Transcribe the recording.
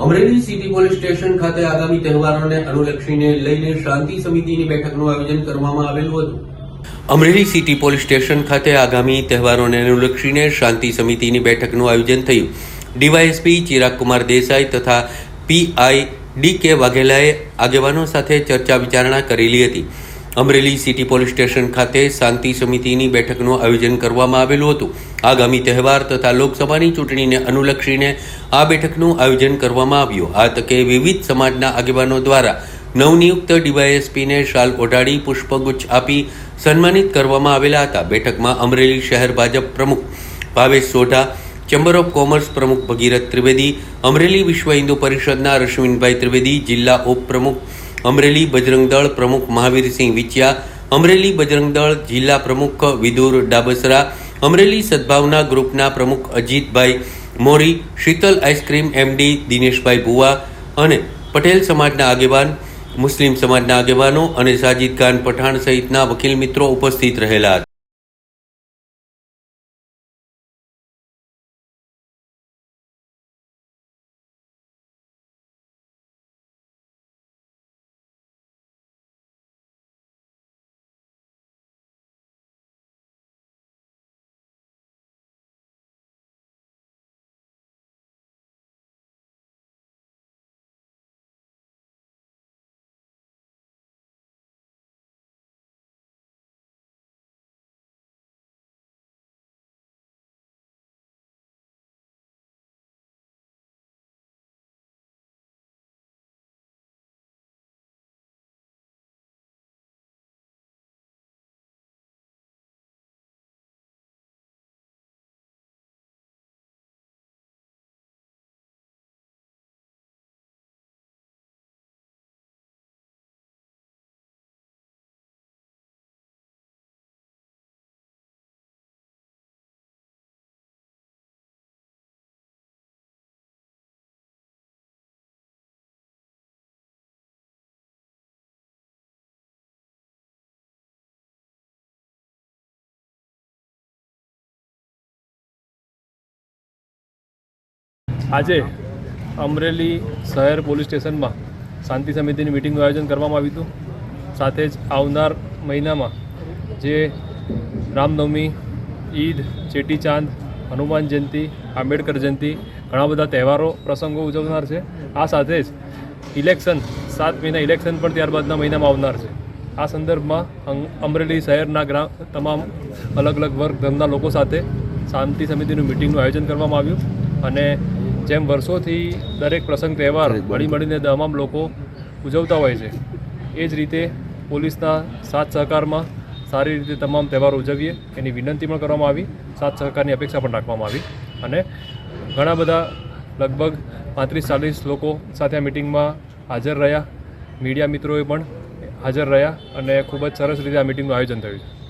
Amreli city police station ખાતે આગામી તહેવારોને અનુલક્ષીને લઈને શાંતિ સમિતિની બેઠકનું આયોજન કરવામાં આવેલું હતું. અમરેલી સિટી પોલીસ સ્ટેશન ખાતે આગામી તહેવારોને અનુલક્ષીને શાંતિ સમિતિની બેઠકનું આયોજન થયું. ડીવાયએસપી ચિરાગકુમાર દેસાઈ તથા પીઆઈ ડી કે વાઘેલાએ આગેવાનો સાથે ચર્ચા વિચારણા કરેલી હતી. અમરેલી સિટી પોલીસ સ્ટેશન ખાતે શાંતિ સમિતિની બેઠકનું આયોજન કરવામાં આવેલું હતું. આગામી તહેવાર તથા લોકસભાની ચૂંટણીને અનુલક્ષીને આ બેઠકનું આયોજન કરવામાં આવ્યું. આ તકે વિવિધ સમાજના આગેવાનો દ્વારા નવનિયુક્ત ડીવાયએસપીને શાલ ઓઢાડી પુષ્પગુચ્છ આપી સન્માનિત કરવામાં આવેલા હતા. બેઠકમાં અમરેલી શહેર ભાજપ પ્રમુખ Bhavesh Sodha, chamber of commerce પ્રમુખ ભગીરથ ત્રિવેદી, અમરેલી વિશ્વ હિન્દુ પરિષદના રશ્મિનભાઈ ત્રિવેદી, જિલ્લા ઉપપ્રમુખ અમરેલી બજરંગ દળ પ્રમુખ મહાવીરસિંહ વિચિયા, અમરેલી બજરંગ દળ જિલ્લા પ્રમુખ વિદુર ડાબસરા, અમરેલી સદભાવના ગ્રુપના પ્રમુખ Ajitbhai Mori, Sheetal ice cream MD Dineshbhai Bhuva અને પટેલ સમાજના આગેવાન, મુસ્લિમ સમાજના આગેવાનો અને સાજિદ ખાન પઠાણ સહિતના વકીલ મિત્રો ઉપસ્થિત રહેલા હતા. આજે અમરેલી શહેર પોલીસ સ્ટેશનમાં શાંતિ સમિતિની મિટિંગનું આયોજન કરવામાં આવ્યું હતું. સાથે જ આવનાર મહિનામાં જે રામનવમી, ઈદ, ચેટીચાંદ, હનુમાન જયંતિ, આંબેડકર જયંતિ ઘણા બધા તહેવારો, પ્રસંગો ઉજવનાર છે. આ સાથે જ ઇલેક્શન, સાત મહિના ઇલેક્શન પણ ત્યારબાદના મહિનામાં આવનાર છે. આ સંદર્ભમાં અમરેલી શહેરના ગ્રામ, તમામ અલગ અલગ વર્ગ ધર્મના લોકો સાથે શાંતિ સમિતિનું મિટિંગનું આયોજન કરવામાં આવ્યું અને જેમ વર્ષોથી દરેક પ્રસંગ તહેવાર મળી મળીને તમામ લોકો ઉજવતા હોય છે એ જ રીતે પોલીસના સાથ સહકારમાં સારી રીતે તમામ તહેવારો ઉજવીએ એની વિનંતી પણ કરવામાં આવી સાથ સહકારની અપેક્ષા પણ રાખવામાં આવી અને ઘણા બધા લગભગ પાંત્રીસ ચાલીસ લોકો સાથે આ મિટિંગમાં હાજર રહ્યા. મીડિયા મિત્રોએ પણ હાજર રહ્યા અને ખૂબ જ સરસ રીતે આ મિટિંગનું આયોજન થયું છે.